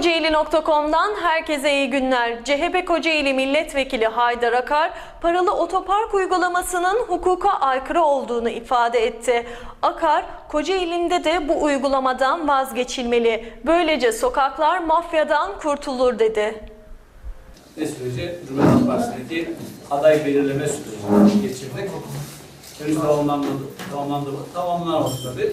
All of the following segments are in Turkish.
Kocaeli.com'dan herkese iyi günler. CHP Kocaeli Milletvekili Haydar Akar, paralı otopark uygulamasının hukuka aykırı olduğunu ifade etti. Akar, Kocaeli'nde de bu uygulamadan vazgeçilmeli. Böylece sokaklar mafyadan kurtulur dedi. Ne süreci? Cumhuriyet Partisi'ndeki aday belirleme sürecini geçirdik. Henüz tamamlanmadı, tamamlandı, tamamlanmadı tabii.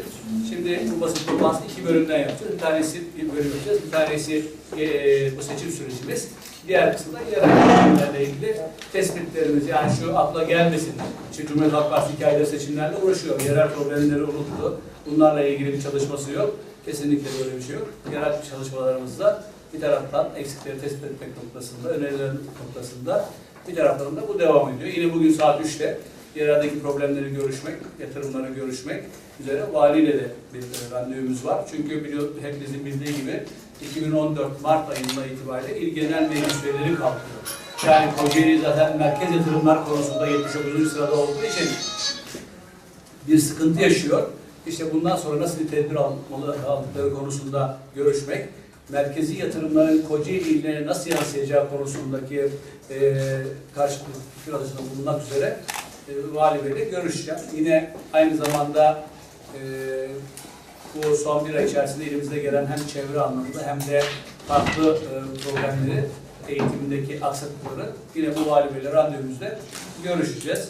Şimdi bu basın toplantısını iki bölümden yapacağız. Bir tanesi bir bölüm yapacağız, bir tanesi eee, bu seçim sürecimiz. Diğer kısımda yerel yönetimlerle ilgili tespitlerimiz, yani şu akla gelmesin. Şimdi Cumhuriyet Halk Partisi aydır seçimlerle uğraşıyor. Yerel problemleri unuttu. Bunlarla ilgili bir çalışması yok. Kesinlikle böyle bir şey yok. Yerel çalışmalarımızda bir taraftan eksikleri tespit etmek noktasında, öneriler noktasında bir taraftan da bu devam ediyor. Yine bugün saat 3'te yereldeki problemleri görüşmek, yatırımları görüşmek üzere valiyle de bir e, randevumuz var. Çünkü biliyor, hepinizin bildiği gibi 2014 Mart ayında itibariyle il genel meclis üyeleri kalkıyor. Yani Kocaeli zaten merkez yatırımlar konusunda 79. sırada olduğu için bir sıkıntı yaşıyor. İşte bundan sonra nasıl bir tedbir aldıkları konusunda görüşmek, merkezi yatırımların Kocaeli iline nasıl yansıyacağı konusundaki e, karşılıklı fikir alışında bulunmak üzere e, Vali Bey'le görüşeceğim. Yine aynı zamanda e, bu son bir ay içerisinde elimizde gelen hem çevre anlamında hem de farklı e, problemleri, eğitimdeki aksaklıkları yine bu Vali Bey'le randevumuzda görüşeceğiz.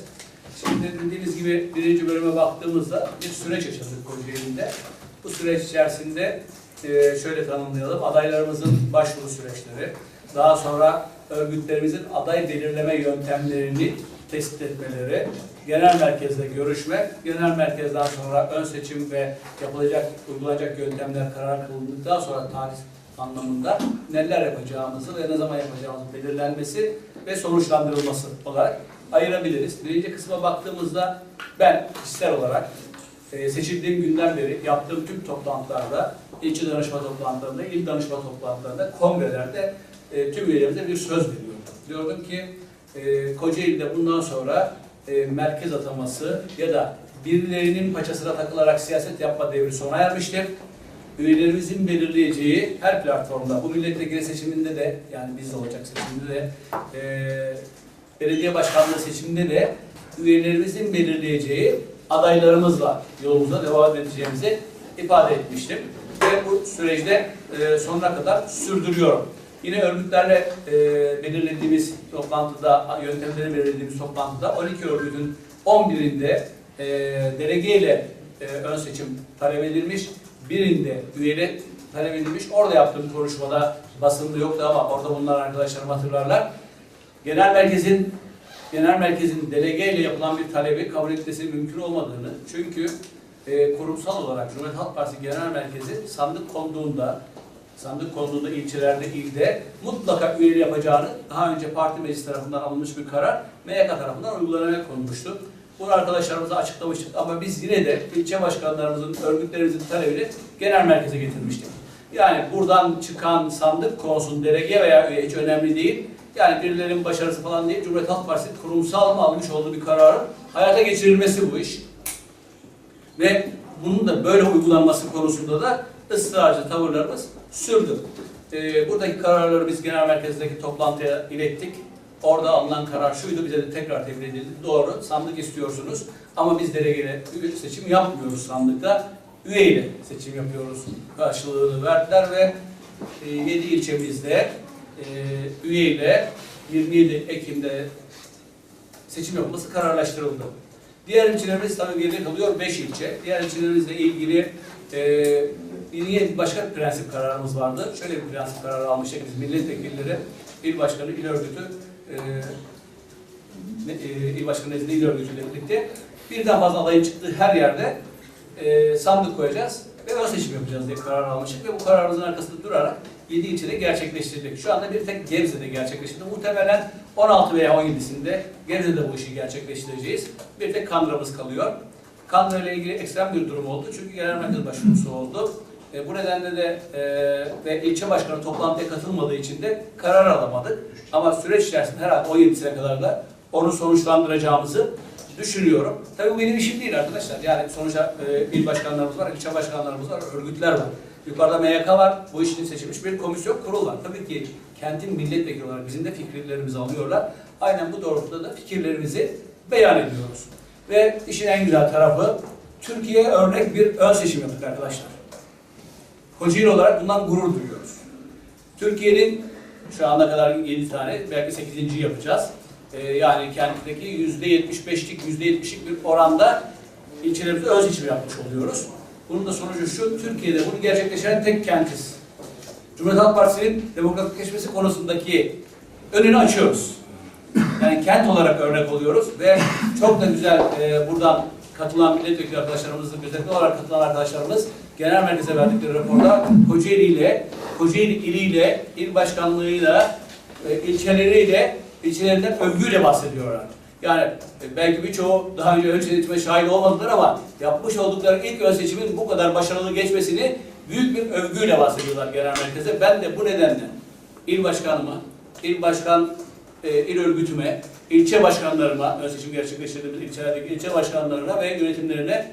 Şimdi dediğiniz gibi birinci bölüme baktığımızda bir süreç yaşadık Kocaeli'nde. Bu süreç içerisinde e, şöyle tanımlayalım. Adaylarımızın başvuru süreçleri, daha sonra örgütlerimizin aday belirleme yöntemlerini tespit etmeleri, genel merkezle görüşme, genel merkezden sonra ön seçim ve yapılacak, uygulanacak yöntemler karar kılındıktan sonra tarih anlamında neler yapacağımızı ve ne zaman yapacağımızı belirlenmesi ve sonuçlandırılması olarak ayırabiliriz. Birinci kısma baktığımızda ben kişisel olarak e, seçildiğim günden beri yaptığım tüm toplantılarda, ilçe danışma toplantılarında, il danışma toplantılarında, kongrelerde e, tüm üyelerimize bir söz veriyordum. Diyordum ki e, Kocaeli'de bundan sonra e, merkez ataması ya da birilerinin paçasına takılarak siyaset yapma devri sona ermiştir. Üyelerimizin belirleyeceği her platformda, bu milletvekili seçiminde de, yani biz de olacak seçiminde de, e, belediye başkanlığı seçiminde de üyelerimizin belirleyeceği adaylarımızla yolumuza devam edeceğimizi ifade etmiştim. Ve bu süreçte e, sonuna kadar sürdürüyorum. Yine örgütlerle e, belirlediğimiz toplantıda, yöntemleri belirlediğimiz toplantıda 12 örgütün 11'inde e, delegeyle e, ön seçim talep edilmiş, birinde üyelik talep edilmiş. Orada yaptığım konuşmada basında yoktu ama orada bulunan arkadaşlarım hatırlarlar. Genel merkezin genel merkezin delegeyle yapılan bir talebi kabul etmesi mümkün olmadığını çünkü e, kurumsal olarak Cumhuriyet Halk Partisi Genel Merkezi sandık konduğunda sandık konduğunda ilçelerde, ilde mutlaka üyeliği yapacağını daha önce parti meclis tarafından alınmış bir karar MYK tarafından uygulanmaya konmuştu. Bunu arkadaşlarımıza açıklamıştık ama biz yine de ilçe başkanlarımızın, örgütlerimizin talebini genel merkeze getirmiştik. Yani buradan çıkan sandık konusunun delege veya üye hiç önemli değil. Yani birilerinin başarısı falan değil. Cumhuriyet Halk Partisi kurumsal mı almış olduğu bir kararın hayata geçirilmesi bu iş. Ve bunun da böyle uygulanması konusunda da ısrarcı tavırlarımız sürdü. Ee, buradaki kararları biz genel merkezdeki toplantıya ilettik. Orada alınan karar şuydu, bize de tekrar tebliğ edildi. Doğru, sandık istiyorsunuz ama biz delegeyle seçim yapmıyoruz sandıkta. Üyeyle seçim yapıyoruz karşılığını verdiler ve e, 7 ilçemizde e, üyeyle 27 Ekim'de seçim yapılması kararlaştırıldı. Diğer ilçelerimiz tabii geride kalıyor 5 ilçe. Diğer ilçelerimizle ilgili e, yine başka bir prensip kararımız vardı. Şöyle bir prensip kararı almıştık biz milletvekilleri, il başkanı, il örgütü, e, e, il başkanı nezdinde il örgütüyle birlikte birden fazla adayın çıktığı her yerde e, sandık koyacağız ve ön seçim yapacağız diye karar almıştık ve bu kararımızın arkasında durarak 7 ilçede gerçekleştirdik. Şu anda bir tek Gebze'de gerçekleştirdi. Muhtemelen 16 veya 17'sinde Gebze'de bu işi gerçekleştireceğiz. Bir tek Kandıra'mız kalıyor. Kandıra ile ilgili ekstrem bir durum oldu. Çünkü genel merkez başvurusu oldu. E, bu nedenle de e, ve ilçe başkanı toplantıya katılmadığı için de karar alamadık. Ama süreç içerisinde herhalde 17'sine kadar da onu sonuçlandıracağımızı düşünüyorum. Tabii bu benim işim değil arkadaşlar. Yani sonuçta e, il başkanlarımız var, ilçe başkanlarımız var, örgütler var. Yukarıda MYK var. Bu işin seçilmiş bir komisyon kurul var. Tabii ki kentin milletvekili olarak bizim de fikirlerimizi alıyorlar. Aynen bu doğrultuda da fikirlerimizi beyan ediyoruz. Ve işin en güzel tarafı Türkiye'ye örnek bir ön seçim yaptık arkadaşlar. Kocaeli olarak bundan gurur duyuyoruz. Türkiye'nin şu ana kadar 7 tane, belki 8. yapacağız. Ee, yani kentteki %75'lik, %70'lik bir oranda ilçelerimizde ön seçim yapmış oluyoruz. Bunun da sonucu şu, Türkiye'de bunu gerçekleşen tek kentiz. Cumhuriyet Halk Partisi'nin demokratikleşmesi konusundaki önünü açıyoruz. Yani kent olarak örnek oluyoruz ve çok da güzel e, buradan katılan milletvekili arkadaşlarımız, gözetmen olarak katılan arkadaşlarımız genel merkeze verdikleri raporda Kocaeli ile, Kocaeli iliyle, il başkanlığıyla, e, ilçeleriyle, ilçelerinden övgüyle bahsediyorlar. Yani e, belki birçoğu daha önce ön seçime şahit olmadılar ama yapmış oldukları ilk ön seçimin bu kadar başarılı geçmesini büyük bir övgüyle bahsediyorlar genel merkeze. Ben de bu nedenle il başkanıma, il başkan, e, il örgütüme, ilçe başkanlarıma, ön seçim gerçekleştirdiğimiz ilçelerdeki ilçe başkanlarına ve yönetimlerine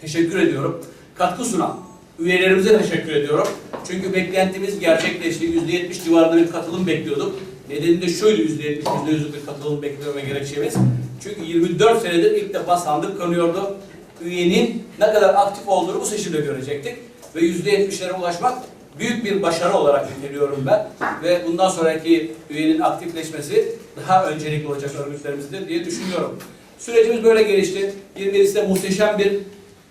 teşekkür ediyorum. Katkı sunan üyelerimize teşekkür ediyorum. Çünkü beklentimiz gerçekleşti. %70 civarında bir katılım bekliyorduk. Nedeni de şuydu %70, %100'lük bir katılım bekleme gerekçemiz. Çünkü 24 senedir ilk defa sandık kanıyordu. Üyenin ne kadar aktif olduğunu bu seçimde görecektik. Ve %70'lere ulaşmak büyük bir başarı olarak niteliyorum ben. Ve bundan sonraki üyenin aktifleşmesi daha öncelikli olacak örgütlerimizde diye düşünüyorum. Sürecimiz böyle gelişti. 27'sinde muhteşem bir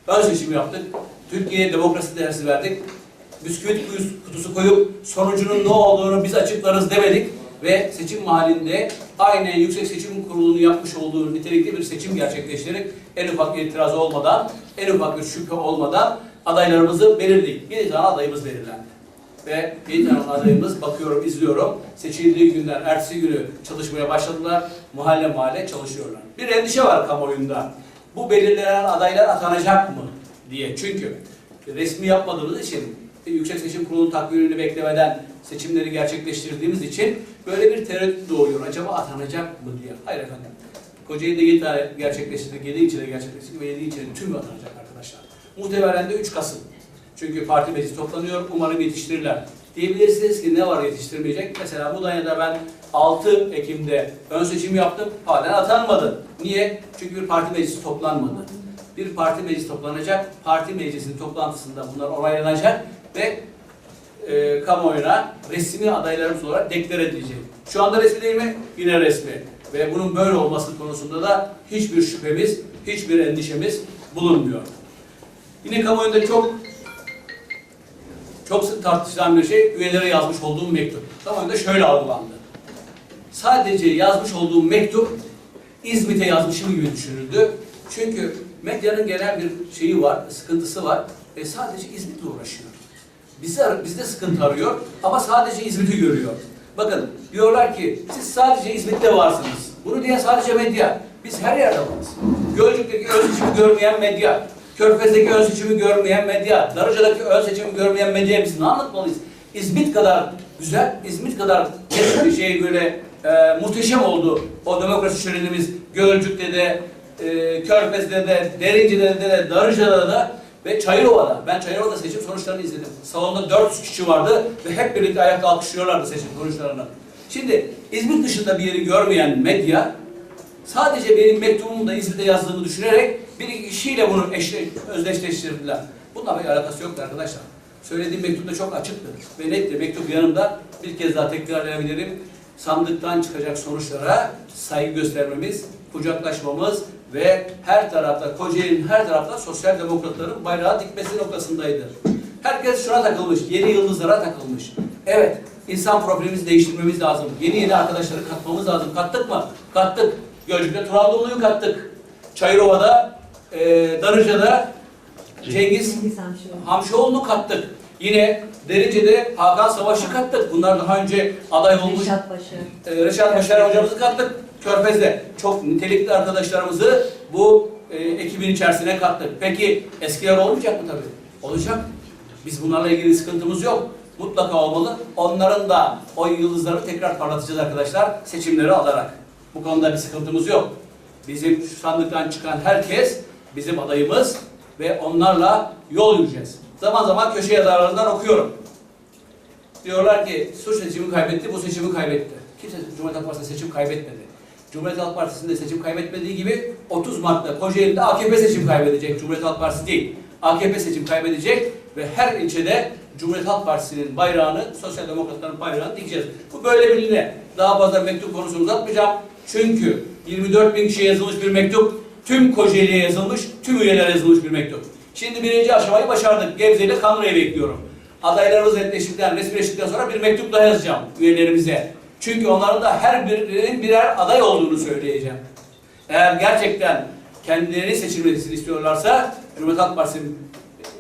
ön seçim yaptık. Türkiye'ye demokrasi dersi verdik. Bisküvit kutusu koyup sonucunun ne olduğunu biz açıklarız demedik. Ve seçim mahallinde aynen Yüksek Seçim Kurulu'nun yapmış olduğu nitelikli bir seçim gerçekleştirerek en ufak bir itiraz olmadan, en ufak bir şüphe olmadan adaylarımızı belirledik. Bir tane adayımız belirlendi. Ve bir tane adayımız bakıyorum, izliyorum. Seçildiği günden ertesi günü çalışmaya başladılar. Mahalle mahalle çalışıyorlar. Bir endişe var kamuoyunda. Bu belirlenen adaylar atanacak mı diye. Çünkü resmi yapmadığımız için Yüksek Seçim Kurulu'nun takvirini beklemeden seçimleri gerçekleştirdiğimiz için böyle bir tereddüt doğuyor. Acaba atanacak mı diye. Hayır efendim. Kocaeli'de 7 tane gerçekleştirdik, 7 ilçede gerçekleştirdik ve 7 ilçenin tümü atanacak arkadaşlar. Muhtemelen de 3 Kasım. Çünkü parti meclisi toplanıyor, umarım yetiştirirler. Diyebilirsiniz ki ne var yetiştirmeyecek? Mesela Mudanya'da ben 6 Ekim'de ön seçim yaptım, halen atanmadı. Niye? Çünkü bir parti meclisi toplanmadı. Bir parti meclisi toplanacak, parti meclisinin toplantısında bunlar onaylanacak ve e, kamuoyuna resmi adaylarımız olarak deklar edilecek. Şu anda resmi değil mi? Yine resmi. Ve bunun böyle olması konusunda da hiçbir şüphemiz, hiçbir endişemiz bulunmuyor. Yine kamuoyunda çok çok sık tartışılan bir şey üyelere yazmış olduğum mektup. Kamuoyunda şöyle algılandı. Sadece yazmış olduğum mektup İzmit'e yazmışım gibi düşünüldü. Çünkü medyanın genel bir şeyi var, sıkıntısı var ve sadece İzmit'le uğraşıyor. Bizi, bizde sıkıntı arıyor ama sadece İzmit'i görüyor. Bakın diyorlar ki siz sadece İzmit'te varsınız. Bunu diyen sadece medya. Biz her yerde varız. Gölcük'teki ön seçimi görmeyen medya, Körfez'deki ön seçimi görmeyen medya, Darıca'daki ön seçimi görmeyen medyaya biz ne anlatmalıyız? İzmit kadar güzel, İzmit kadar bir şey böyle e, muhteşem oldu o demokrasi şölenimiz Gölcük'te de, e, Körfez'de de, Derince'de de, Darıca'da da ve Çayırova'da. Ben Çayırova'da seçim sonuçlarını izledim. Salonda 400 kişi vardı ve hep birlikte ayakta alkışlıyorlardı seçim sonuçlarını. Şimdi İzmit dışında bir yeri görmeyen medya sadece benim mektubumda İzmit'e yazdığımı düşünerek bir iki kişiyle bunu eşle, özdeşleştirdiler. Bununla bir alakası yoktu arkadaşlar. Söylediğim mektupta çok açıktı ve netti. Mektup yanımda bir kez daha tekrarlayabilirim. Sandıktan çıkacak sonuçlara saygı göstermemiz, kucaklaşmamız ve her tarafta, Kocaeli'nin her tarafta sosyal demokratların bayrağı dikmesi noktasındaydı. Herkes şuna takılmış, yeni yıldızlara takılmış. Evet, insan profilimizi değiştirmemiz lazım. Yeni yeni arkadaşları katmamız lazım. Kattık mı? Kattık. Gölcük'te Trabzonlu'yu kattık. Çayırova'da, e, Darıca'da Cengiz Hamşoğlu'nu kattık. Yine Derince'de Hakan Savaş'ı kattık. Bunlar daha önce aday olmuş. Reşat Başı. Ee, Reşat Başar hocamızı kattık. Körfez'de çok nitelikli arkadaşlarımızı bu e, ekibin içerisine kattık. Peki eskiler olmayacak mı tabii? Olacak. Biz bunlarla ilgili sıkıntımız yok. Mutlaka olmalı. Onların da o yıldızlarını tekrar parlatacağız arkadaşlar seçimleri alarak. Bu konuda bir sıkıntımız yok. Bizim sandıktan çıkan herkes bizim adayımız ve onlarla yol yürüyeceğiz. Zaman zaman köşe yazarlarından okuyorum. Diyorlar ki suç seçimi kaybetti, bu seçimi kaybetti. Kimse Cumhuriyet Halk Partisi seçim kaybetmedi. Cumhuriyet Halk Partisi'nde seçim kaybetmediği gibi 30 Mart'ta Kocaeli'de AKP seçim kaybedecek. Cumhuriyet Halk Partisi değil. AKP seçim kaybedecek ve her ilçede Cumhuriyet Halk Partisi'nin bayrağını, Sosyal Demokratların bayrağını dikeceğiz. Bu böyle biline. Daha fazla mektup konusunu uzatmayacağım. Çünkü 24 bin kişiye yazılmış bir mektup, tüm Kocaeli'ye yazılmış, tüm üyelere yazılmış bir mektup. Şimdi birinci aşamayı başardık. Gebze ile Kanlı'ya bekliyorum. Adaylarımız netleştikten, resmileştikten sonra bir mektup daha yazacağım üyelerimize. Çünkü onların da her birinin birer aday olduğunu söyleyeceğim. Eğer gerçekten kendileri seçilmesini istiyorlarsa Cumhuriyet Halk Partisi'nin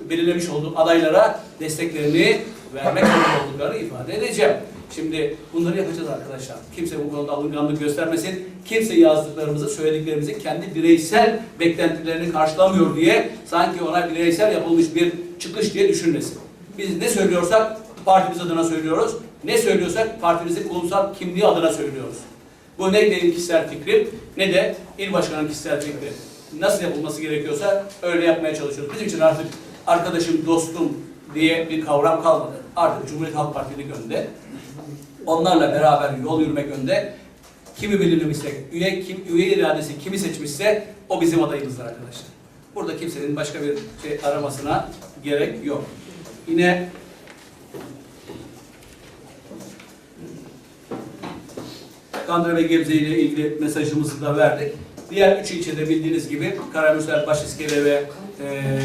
belirlemiş olduğu adaylara desteklerini vermek zorunda olduklarını ifade edeceğim. Şimdi bunları yapacağız arkadaşlar. Kimse bu konuda alınganlık göstermesin. Kimse yazdıklarımızı, söylediklerimizi kendi bireysel beklentilerini karşılamıyor diye sanki ona bireysel yapılmış bir çıkış diye düşünmesin. Biz ne söylüyorsak partimiz adına söylüyoruz. Ne söylüyorsak partimizin kurumsal kimliği adına söylüyoruz. Bu ne benim kişisel fikrim ne de il başkanının kişisel fikri. Nasıl yapılması gerekiyorsa öyle yapmaya çalışıyoruz. Bizim için artık arkadaşım, dostum diye bir kavram kalmadı. Artık Cumhuriyet Halk Partili önde. Onlarla beraber yol yürümek önde. Kimi belirlemişsek, üye, kim, üye iradesi kimi seçmişse o bizim adayımızdır arkadaşlar. Burada kimsenin başka bir şey aramasına gerek yok. Yine Kandıra ve Gebze ile ilgili mesajımızı da verdik. Diğer üç ilçede bildiğiniz gibi Karamürsel, Başiskele ve e,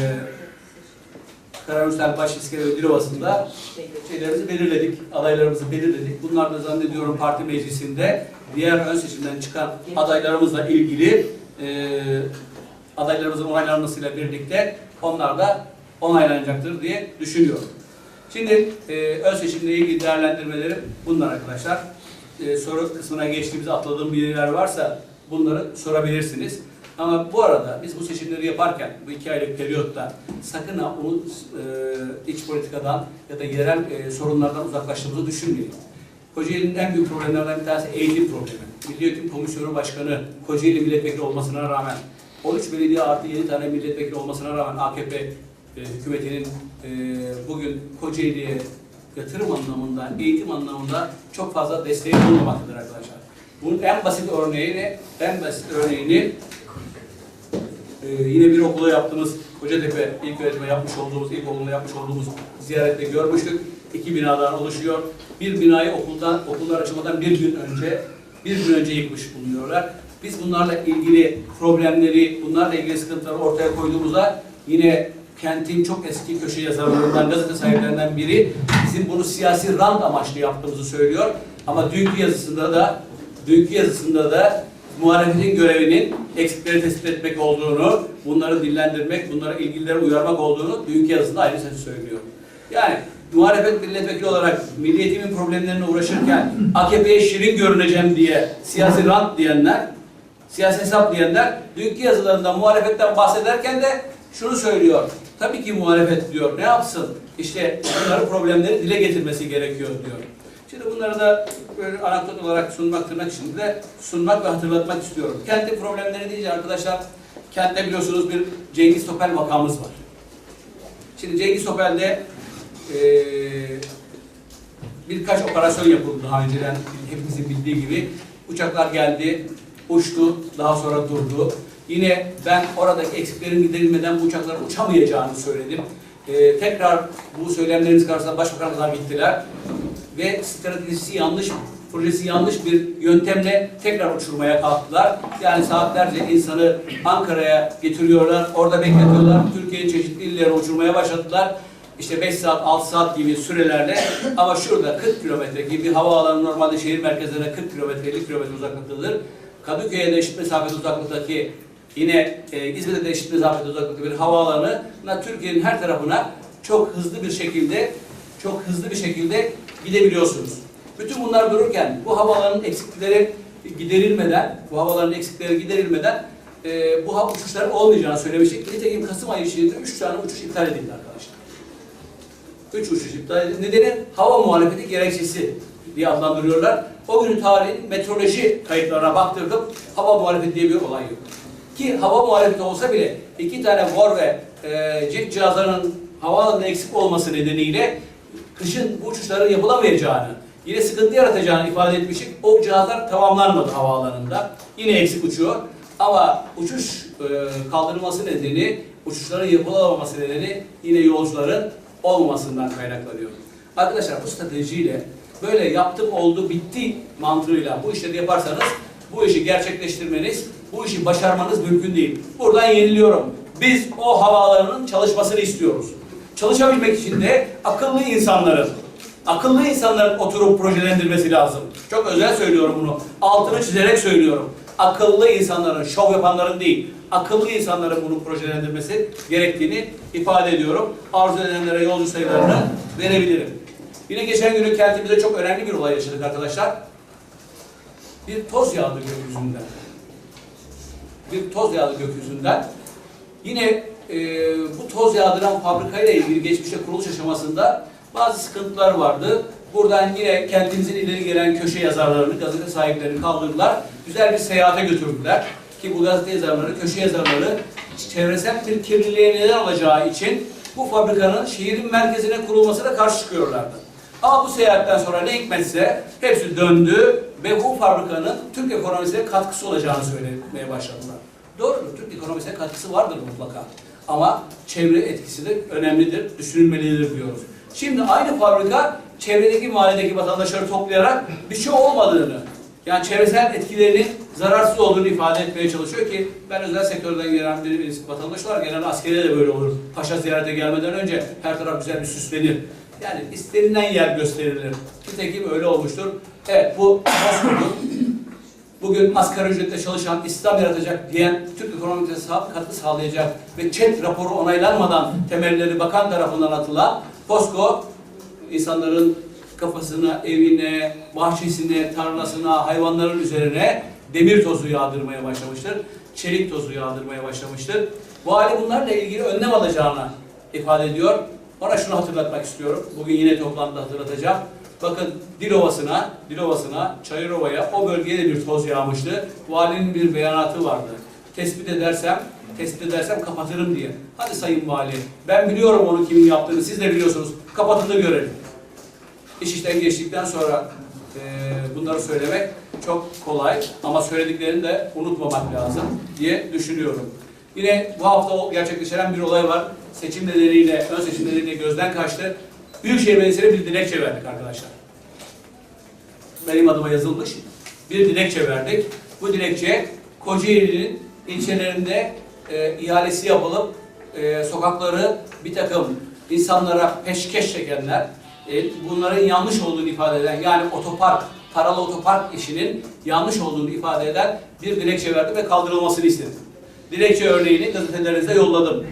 Karamürsel, Başiskele ve Dilovası'nda şeylerimizi belirledik, adaylarımızı belirledik. Bunlar da zannediyorum parti meclisinde diğer ön seçimden çıkan adaylarımızla ilgili e, adaylarımızın onaylanmasıyla birlikte onlar da onaylanacaktır diye düşünüyorum. Şimdi e, ön seçimle ilgili değerlendirmelerim bunlar arkadaşlar. E, soru kısmına geçtiğimiz atladığım bilgiler varsa bunları sorabilirsiniz. Ama bu arada biz bu seçimleri yaparken bu iki aylık periyotta sakın ha onu e, iç politikadan ya da yerel e, sorunlardan uzaklaştığımızı düşünmeyin. Kocaeli'nin en büyük problemlerinden bir tanesi eğitim problemi. Milli Eğitim Komisyonu Başkanı Kocaeli milletvekili olmasına rağmen 13 belediye artı 7 tane milletvekili olmasına rağmen AKP e, hükümetinin e, bugün Kocaeli'ye yatırım anlamında, eğitim anlamında çok fazla desteği bulunmamaktadır arkadaşlar. Bunun en basit örneğini, en basit örneğini ee, yine bir okula yaptığımız Kocatepe ilk öğretime yapmış olduğumuz, ilk okuluna yapmış olduğumuz ziyarette görmüştük. İki binadan oluşuyor. Bir binayı okuldan, okullar açılmadan bir gün önce, bir gün önce yıkmış bulunuyorlar. Biz bunlarla ilgili problemleri, bunlarla ilgili sıkıntıları ortaya koyduğumuzda yine kentin çok eski köşe yazarlarından, gazete sahiplerinden biri bizim bunu siyasi rant amaçlı yaptığımızı söylüyor. Ama dünkü yazısında da dünkü yazısında da muhalefetin görevinin eksikleri tespit etmek olduğunu, bunları dillendirmek, bunlara ilgilileri uyarmak olduğunu dünkü yazısında sözü söylüyor. Yani muhalefet milletvekili olarak milli eğitimin problemlerine uğraşırken AKP'ye şirin görüneceğim diye siyasi rant diyenler, siyasi hesap diyenler dünkü yazılarında muhalefetten bahsederken de şunu söylüyor. Tabii ki muhalefet diyor. Ne yapsın? İşte bunların problemleri dile getirmesi gerekiyor diyor. Şimdi bunları da böyle anekdot olarak sunmak tırnak içinde sunmak ve hatırlatmak istiyorum. Kendi problemleri deyince arkadaşlar kentte biliyorsunuz bir Cengiz Topel vakamız var. Şimdi Cengiz Topel'de eee birkaç operasyon yapıldı daha önceden hepimizin bildiği gibi. Uçaklar geldi, uçtu, daha sonra durdu. Yine ben oradaki eksiklerin giderilmeden bu uçakların uçamayacağını söyledim. Eee, tekrar bu söylemleriniz karşısında başbakanımıza gittiler ve stratejisi yanlış, projesi yanlış bir yöntemle tekrar uçurmaya kalktılar. Yani saatlerce insanı Ankara'ya getiriyorlar, orada bekletiyorlar. Türkiye'nin çeşitli illerine uçurmaya başladılar. İşte 5 saat, 6 saat gibi sürelerle ama şurada 40 kilometre gibi havaalanı normalde şehir merkezlerine 40 kilometre, 50 kilometre uzaklıktadır. Kadıköy'e de eşit mesafede uzaklıktaki yine e, İzmir'de de eşit mesafede uzaklıkta bir havaalanına Türkiye'nin her tarafına çok hızlı bir şekilde çok hızlı bir şekilde gidebiliyorsunuz. Bütün bunlar dururken bu havaalanının eksiklikleri giderilmeden, bu havaalanının eksiklikleri giderilmeden e, bu hava uçuşları olmayacağını söylemiştik. Nitekim Kasım ayı içinde 3 tane uçuş iptal edildi arkadaşlar. 3 uçuş iptal edildi. Nedeni hava muhalefeti gerekçesi diye adlandırıyorlar. O günün tarihin meteoroloji kayıtlarına baktırdım. Hava muhalefeti diye bir olay yok. Ki hava muhalefeti olsa bile iki tane VOR ve e, cep cihazlarının havaalanında eksik olması nedeniyle kışın bu uçuşların yapılamayacağını, yine sıkıntı yaratacağını ifade etmiştik. O cihazlar tamamlanmadı havaalanında. Yine eksik uçuyor. Ama uçuş e, kaldırılması nedeni, uçuşların yapılamaması nedeni yine yolcuların olmamasından kaynaklanıyor. Arkadaşlar bu stratejiyle böyle yaptım oldu bitti mantığıyla bu işleri yaparsanız bu işi gerçekleştirmeniz, bu işi başarmanız mümkün değil. Buradan yeniliyorum. Biz o havaalanının çalışmasını istiyoruz. Çalışabilmek için de akıllı insanların, akıllı insanların oturup projelendirmesi lazım. Çok özel söylüyorum bunu. Altını çizerek söylüyorum. Akıllı insanların, şov yapanların değil, akıllı insanların bunu projelendirmesi gerektiğini ifade ediyorum. Arzu edenlere yolcu sayılarını verebilirim. Yine geçen günü kentimizde çok önemli bir olay yaşadık arkadaşlar. Bir toz yağdı gökyüzünden. Bir toz yağdı gökyüzünden. Yine e, bu toz yağdıran fabrikayla ilgili geçmişte kuruluş aşamasında bazı sıkıntılar vardı. Buradan yine kentimizin ileri gelen köşe yazarlarını, gazete sahiplerini kaldırdılar. Güzel bir seyahate götürdüler. Ki bu gazete yazarları, köşe yazarları çevresel bir kirliliğe neden olacağı için bu fabrikanın şehrin merkezine kurulmasına karşı çıkıyorlardı. Ama bu seyahatten sonra ne hikmetse hepsi döndü ve bu fabrikanın Türk ekonomisine katkısı olacağını söylemeye başladılar. Doğrudur, Türk ekonomisine katkısı vardır mutlaka. Ama çevre etkisi de önemlidir, düşünülmelidir diyoruz. Şimdi aynı fabrika çevredeki mahalledeki vatandaşları toplayarak bir şey olmadığını, yani çevresel etkilerinin zararsız olduğunu ifade etmeye çalışıyor ki ben özel sektörden gelen bir vatandaş olarak genelde askeriye de böyle olur. Paşa ziyarete gelmeden önce her taraf güzel bir süslenir. Yani istenilen yer gösterilir. Nitekim öyle olmuştur. Evet bu Bozkurt'un bugün asgari ücretle çalışan, İslam yaratacak diyen, Türk ekonomikasına sağ- katkı sağlayacak ve ÇED raporu onaylanmadan temelleri bakan tarafından atılan POSCO insanların kafasına, evine, bahçesine, tarlasına, hayvanların üzerine demir tozu yağdırmaya başlamıştır. Çelik tozu yağdırmaya başlamıştır. Vali bunlarla ilgili önlem alacağını ifade ediyor. Ona şunu hatırlatmak istiyorum. Bugün yine toplantıda hatırlatacağım. Bakın Dilovası'na, Dilovası'na, Çayırova'ya o bölgeye de bir toz yağmıştı. Valinin bir beyanatı vardı. Tespit edersem, tespit edersem kapatırım diye. Hadi Sayın Vali, ben biliyorum onu kimin yaptığını, siz de biliyorsunuz. Kapatın da görelim. İş işten geçtikten sonra e, bunları söylemek çok kolay ama söylediklerini de unutmamak lazım diye düşünüyorum. Yine bu hafta gerçekleşen bir olay var. Seçim nedeniyle, ön seçim nedeniyle gözden kaçtı. Büyükşehir Belediyesi'ne bir dilekçe verdik arkadaşlar. Benim adıma yazılmış bir dilekçe verdik. Bu dilekçe Kocaeli'nin ilçelerinde e, ihalesi yapılıp e, sokakları bir takım insanlara peşkeş çekenler, e, bunların yanlış olduğunu ifade eden yani otopark, paralı otopark işinin yanlış olduğunu ifade eden bir dilekçe verdim ve kaldırılmasını istedim. Dilekçe örneğini gazetelerinize yolladım.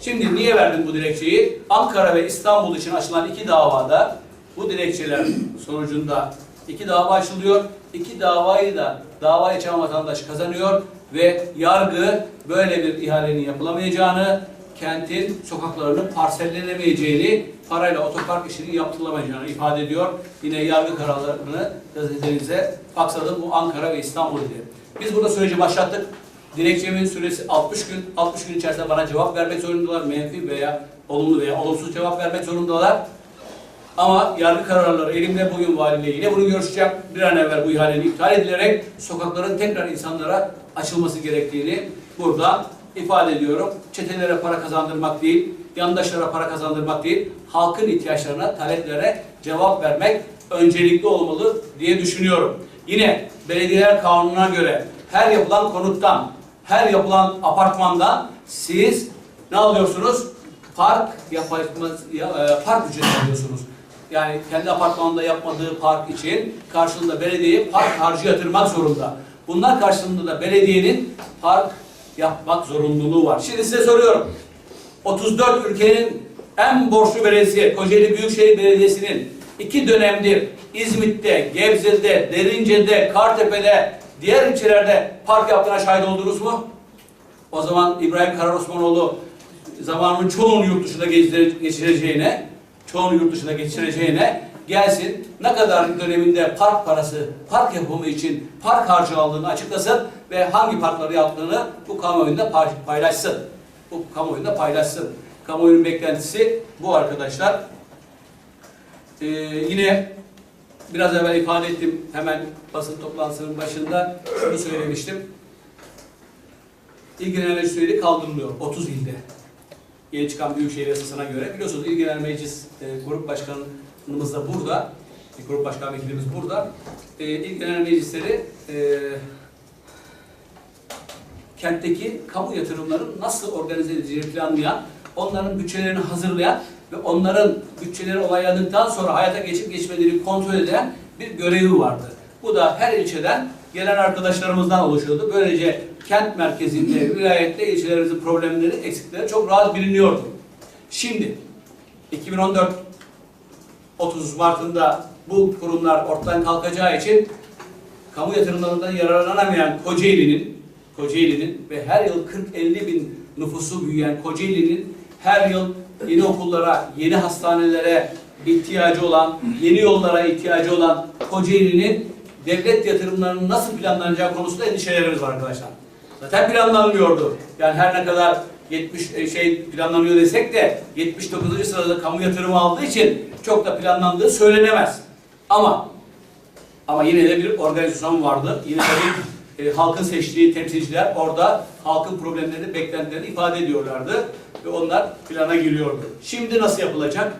Şimdi niye verdim bu dilekçeyi? Ankara ve İstanbul için açılan iki davada bu dilekçeler sonucunda iki dava açılıyor. İki davayı da dava açan vatandaş kazanıyor ve yargı böyle bir ihalenin yapılamayacağını, kentin sokaklarını parsellenemeyeceğini, parayla otopark işinin yaptırılamayacağını ifade ediyor. Yine yargı kararlarını gazetelerinize faksadım bu Ankara ve İstanbul diye. Biz burada süreci başlattık. Dilekçemin süresi 60 gün. 60 gün içerisinde bana cevap vermek zorundalar. Menfi veya olumlu veya olumsuz cevap vermek zorundalar. Ama yargı kararları elimde bugün valiyle yine bunu görüşeceğim. Bir an evvel bu ihalenin iptal edilerek sokakların tekrar insanlara açılması gerektiğini burada ifade ediyorum. Çetelere para kazandırmak değil, yandaşlara para kazandırmak değil, halkın ihtiyaçlarına, taleplerine cevap vermek öncelikli olmalı diye düşünüyorum. Yine belediyeler kanununa göre her yapılan konuttan, her yapılan apartmandan siz ne alıyorsunuz? Park yapmaz, ya, e, park ücreti alıyorsunuz. Yani kendi apartmanında yapmadığı park için karşılığında belediye park harcı yatırmak zorunda. Bunlar karşılığında da belediyenin park yapmak zorunluluğu var. Şimdi size soruyorum. 34 ülkenin en borçlu belediyesi Kocaeli Büyükşehir Belediyesi'nin iki dönemdir İzmit'te, Gebze'de, Derince'de, Kartepe'de, diğer ilçelerde park yaptığına şahit oldunuz mu? O zaman İbrahim Kararosmanoğlu zamanının çoğunu yurt dışında geçire- geçireceğine, çoğunu yurt dışında geçireceğine gelsin ne kadar döneminde park parası, park yapımı için park harcı aldığını açıklasın ve hangi parkları yaptığını bu kamuoyunda pay- paylaşsın. Bu kamuoyunda paylaşsın. Kamuoyunun beklentisi bu arkadaşlar. Ee, yine biraz evvel ifade ettim hemen basın toplantısının başında şunu söylemiştim. İl Genel Meclis üyeliği kaldırılıyor 30 ilde. Yeni çıkan Büyükşehir Yasası'na göre. Biliyorsunuz İl Genel Meclis e, Grup Başkanımız da burada. E, Grup Başkan Vekilimiz burada. E, İl Genel Meclisleri e, kentteki kamu yatırımların nasıl organize edileceğini planlayan, onların bütçelerini hazırlayan ve onların bütçeleri onayladıktan sonra hayata geçip geçmediğini kontrol eden bir görevi vardı. Bu da her ilçeden gelen arkadaşlarımızdan oluşuyordu. Böylece kent merkezinde, vilayette ilçelerimizin problemleri, eksikleri çok rahat biliniyordu. Şimdi 2014 30 Mart'ında bu kurumlar ortadan kalkacağı için kamu yatırımlarından yararlanamayan Kocaeli'nin Kocaeli'nin ve her yıl 40-50 bin nüfusu büyüyen Kocaeli'nin her yıl yeni okullara, yeni hastanelere ihtiyacı olan, yeni yollara ihtiyacı olan Kocaeli'nin devlet yatırımlarının nasıl planlanacağı konusunda endişelerimiz var arkadaşlar. Zaten planlanmıyordu. Yani her ne kadar 70 e, şey planlanıyor desek de 79. sırada kamu yatırımı aldığı için çok da planlandığı söylenemez. Ama ama yine de bir organizasyon vardı. Yine de bir e, halkın seçtiği temsilciler orada halkın problemlerini, beklentilerini ifade ediyorlardı. Ve onlar plana giriyordu. Şimdi nasıl yapılacak?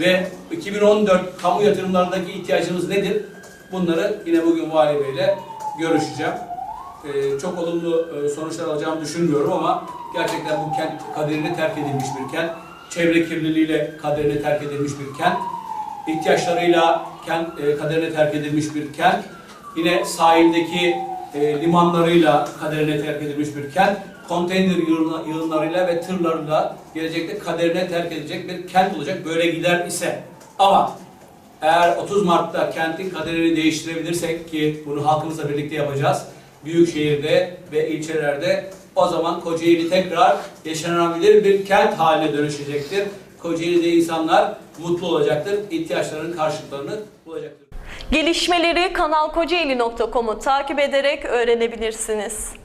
Ve 2014 kamu yatırımlarındaki ihtiyacımız nedir? Bunları yine bugün Vali Bey'le görüşeceğim. E, çok olumlu e, sonuçlar alacağımı düşünmüyorum ama gerçekten bu kent kaderini terk edilmiş bir kent. Çevre kirliliğiyle kaderini terk edilmiş bir kent ihtiyaçlarıyla kent e, kaderine terk edilmiş bir kent. Yine sahildeki e, limanlarıyla kaderine terk edilmiş bir kent. Konteyner yığınla- yığınlarıyla ve tırlarla gelecekte kaderine terk edilecek bir kent olacak. Böyle gider ise. Ama eğer 30 Mart'ta kentin kaderini değiştirebilirsek ki bunu halkımızla birlikte yapacağız. Büyükşehir'de ve ilçelerde o zaman Kocaeli tekrar yaşanabilir bir kent haline dönüşecektir. Kocaeli'de insanlar mutlu olacaktır, ihtiyaçlarının karşılıklarını bulacaktır. Gelişmeleri kanalkocaeli.com'u takip ederek öğrenebilirsiniz.